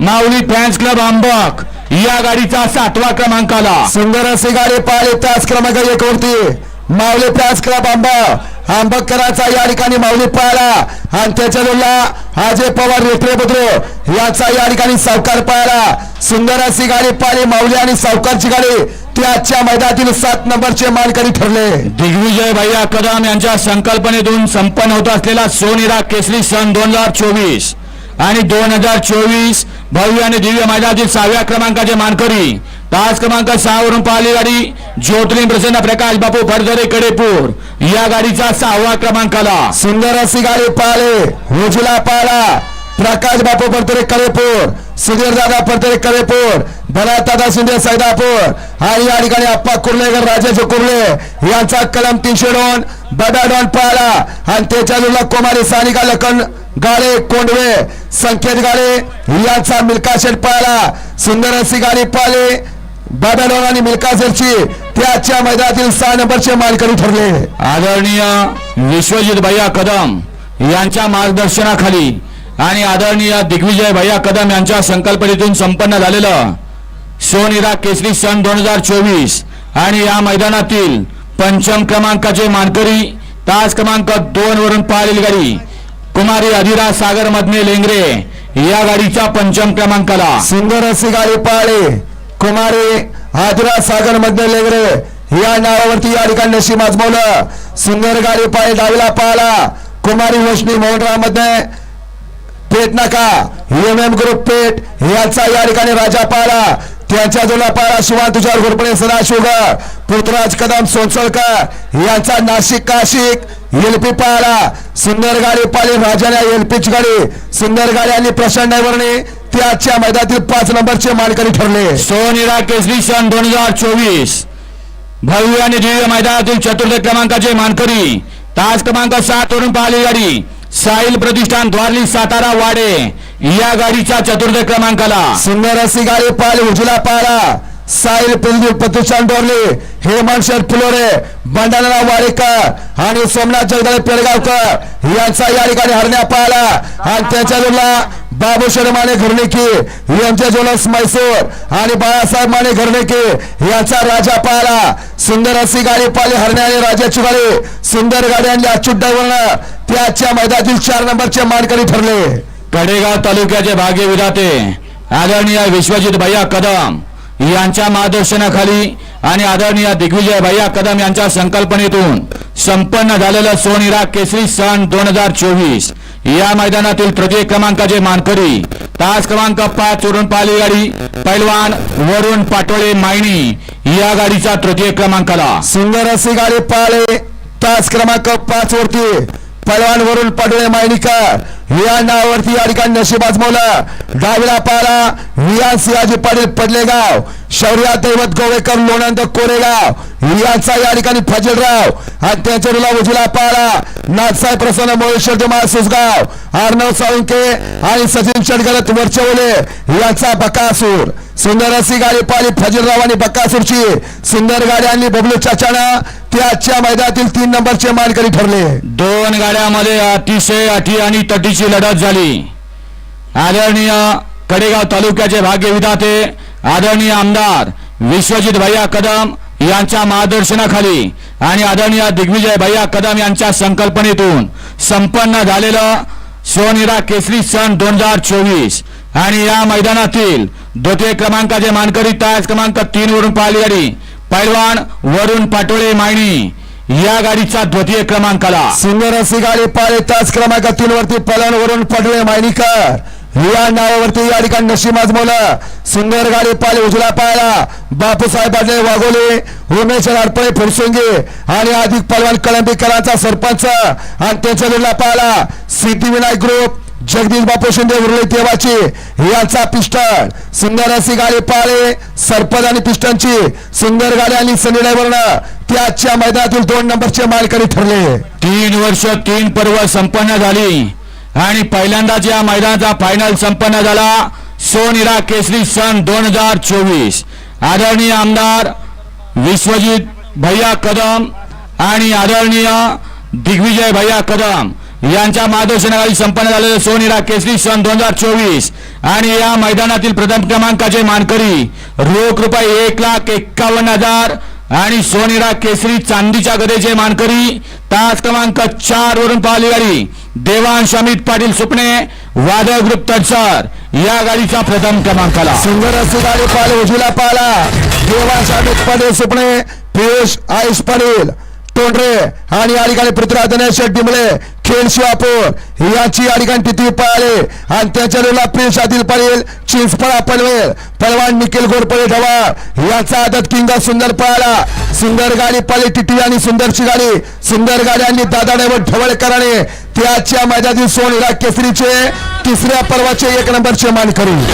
माऊली fans club Ambak. या गाडीचा सातवा क्रमांकाला. सुंदर असे गाडी पाहिले त्याच क्रमांक एक वरती. माऊली त्याच क्लब आंबा आंबकराचा या ठिकाणी माऊली पाहिला आणि त्याच्या जोडला अजय पवार रेटरे बुद्रो याचा या ठिकाणी सावकार पाहिला सुंदर अशी गाडी पाहिली माऊली आणि सावकारची गाडी. ती आजच्या मैदानातील सात नंबरचे मानकरी ठरले. दिग्विजय भैया कदम यांच्या संकल्पनेतून संपन्न होत असलेला सोनिरा केसरी सन दोन हजार चोवीस. आणि दोन हजार चोवीस भव्य आणि दिव्य मैदानातील सहाव्या क्रमांकाचे मानकरी. तास क्रमांक सहा वरून पाहिली गाडी. ज्योतिर्लिंग प्रसन्न प्रकाश बापू फरदरे कडेपूर. या गाडीचा सहावा क्रमांकाला. सुंदर अशी गाडी पाहिले उजला पाहिला प्रकाश बापू पडतरे कडेपूर. सुधीर दादा पडतरे कडेपूर. भरत दादा शिंदे सैदापूर. आणि या ठिकाणी अप्पा कुर्लेकर राजेश कुर्ले यांचा कलम तीनशे दोन बदा डॉन पाहिला आणि त्याच्या जोडला कुमारी सानिका लखन गाडे कोंडवे संकेत गाडे यांचा मिल्का शेट पाहिला सुंदर अशी गाडी पाहिली बाबा आणि मिल्का शेटची त्याच्या मैदानातील सहा नंबरचे मानकरी ठरले. आदरणीय विश्वजित भैया कदम यांच्या मार्गदर्शनाखाली आणि आदरणीय दिग्विजय भैया कदम यांच्या संकल्पनेतून संपन्न झालेलं सोनिरा केसरी सन दोन हजार चोवीस आणि या मैदानातील पंचम क्रमांकाचे मानकरी तास क्रमांक दोन वरून पाहिलेली गाडी कुमारी अधिरा सागर मधने लेंगरे या गाडीच्या पंचम क्रमांकाला. सुंदर अशी गाडी पाळे कुमारी आदिरा सागर मधने लेंगरे या नावावरती या ठिकाणी नशीब आजमावलं. सुंदर गाडी पाळी डावीला पाळा. कुमारी वशनी मोहनरावमध्ये पेट नका. एम एम ग्रुप पेट याचा या ठिकाणी राजा पाहिला त्यांच्या जोला पाहिला शिवान तुझ्या घोरपणे सदाशिवगर पृथ्वीराज कदम सोनसळकर यांचा नाशिक काशिक एलपी पाहिला सुंदर गाडी पाहिली राजाने एलपीची गाडी. सुंदर गाडी आणि प्रशांत डायव्हरने ते आजच्या मैदानातील पाच नंबरचे मानकरी ठरले. सोनिरा केसरी सन दोन हजार चोवीस. भव्य आणि दिव्य मैदानातील चतुर्थ क्रमांकाचे मानकरी. तास क्रमांक सात वरून पाहिली गाडी. साहिल प्रतिष्ठान द्वारली सातारा वाडे. या गाडीच्या चतुर्थ क्रमांकाला. सुंदर अशी गाडी पाहिली उजला पाहिला साहिल प्रदीप प्रतिष्ठान डोरले हेमंत शेठ फुलोरे बंडारा वाडेकर आणि सोमनाथ जगदाळे पेडगावकर यांचा या ठिकाणी हरण्या पाहिला आणि त्याच्या जोडला बाबू माने घरणेकी यांच्या जोडस मैसूर आणि बाळासाहेब माने घरणेकी यांचा राजा पाहिला सुंदर अशी गाडी पाहिली हरण्या आणि राजाची गाडी. सुंदर गाडी आणली अच्युत ड्रायव्हरनं त्याच्या मैदानातील चार नंबरचे मानकरी ठरले. कडेगाव तालुक्याचे भाग्य विधाते आदरणीय विश्वजित भैया कदम. यांच्या मार्गदर्शनाखाली आणि आदरणीय दिग्विजय भैया कदम यांच्या संकल्पनेतून संपन्न झालेलं सोनिरा केसरी सन दोन हजार चोवीस. या मैदानातील तृतीय क्रमांकाचे मानकरी तास क्रमांक पाच वरून पाली गाडी पैलवान वरुण पाटोळे मायणी या गाडीचा तृतीय क्रमांकाला. सुंदर अशी गाडी पाळे तास क्रमांक पाच वरती. पलवान वरून पडळे मायनिकर या नावावरती या ठिकाणी नशीब आजमवला डावीला पाहिला रिया सियाजी पाटील पडलेगाव. शौर्या दैवत गोवेकर लोणंद कोरेगाव. यांचा या ठिकाणी फजीलराव आणि त्यांच्या रुला उजला नाथसाहेब प्रसन्न महेश्वर जमाळ सुसगाव अर्णव साळुंके आणि सचिन चडगलत वरचवले यांचा बकासूर. सुंदर अशी गाडी पाहिली फजीलराव आणि बक्कासूरची सुंदर गाडी आणली बबलू चाचाना. ते आजच्या मैदानातील तीन नंबरचे मानकरी ठरले. दोन गाड्यामध्ये अतिशय अटी आणि तटीची लढत झाली. आदरणीय कडेगाव तालुक्याचे भाग्य विधाते आदरणीय आमदार विश्वजित भैया कदम यांच्या मार्गदर्शनाखाली आणि आदरणीय दिग्विजय भैया कदम यांच्या संकल्पनेतून संपन्न झालेलं सोनिरा केसरी सन दोन हजार चोवीस आणि या मैदानातील द्वितीय क्रमांकाचे मानकरी तास क्रमांक तीन वरून पाहिली गाडी पैलवान वरुण पाटोळे मायणी या गाडीच्या द्वितीय क्रमांकाला. सुंदर अशी गाडी पाहिली तास क्रमांक तीन वरती पैलवान वरून पडले मायणीकर. या नावावरती या ठिकाणी नशीब आजमवलं सुंदर गाडी पाहिली उजला पाहिला बापूसाहेब पाटील वाघोले उमेश अडपळे फुरसुंगे आणि अधिक पलवान कळंबीकरांचा सरपंच. आणि त्यांच्या जोडला पाहिला सिद्धिविनायक ग्रुप जगदीश बापू शिंदे उरले देवाची यांचा पिस्टन. सुंदर अशी गाडी पाळे सरपंच आणि पिस्टनची. सुंदर गाडी आणि सनी त्याच्या मैदानातील दोन नंबरचे मालकरी ठरले. तीन वर्ष तीन पर्व संपन्न झाली. आणि पहिल्यांदाच या मैदानाचा फायनल संपन्न झाला. सोनिरा केसरी सन दोन हजार चोवीस. आदरणीय आमदार विश्वजित भैया कदम आणि आदरणीय दिग्विजय भैया कदम यांच्या मार्गदर्शनाखाली संपन्न झालेले सोनिरा केसरी सन दोन हजार चोवीस. आणि या मैदानातील प्रथम क्रमांकाचे मानकरी रोख रुपये एक लाख एक्कावन्न हजार आणि सोनिरा केसरी चांदीच्या गदेचे मानकरी तास क्रमांक चार वरून पाहिली गाडी. देवांश अमित पाटील सुपणे वादळ ग्रुप तडसर या गाडीचा प्रथम क्रमांकाला. सुंदर अशी गाडी पाहिली उजवीला पाहिला देवांश अमित पाटील सुपणे पियुष आयुष पाटील. तोंडरे आणि या ठिकाणी पृथ्वीराज दिनेश डिमळे खेळ शिवापूर याची या ठिकाणी तिथी पळाले. आणि त्याच्या रोला प्रिन्स आदिल पाटील चिंचपळा पनवेल पलवान निखिल गोरपळे ढवाळ याचा आदत किंग सुंदर पळाला. सुंदर गाडी पळली टिटी आणि सुंदरची गाडी. सुंदर गाडी आणि दादा ड्रायव्हर ढवळकराने त्याच्या मैदानी सोन हिरा केसरीचे तिसऱ्या पर्वाचे एक नंबरचे मानकरी.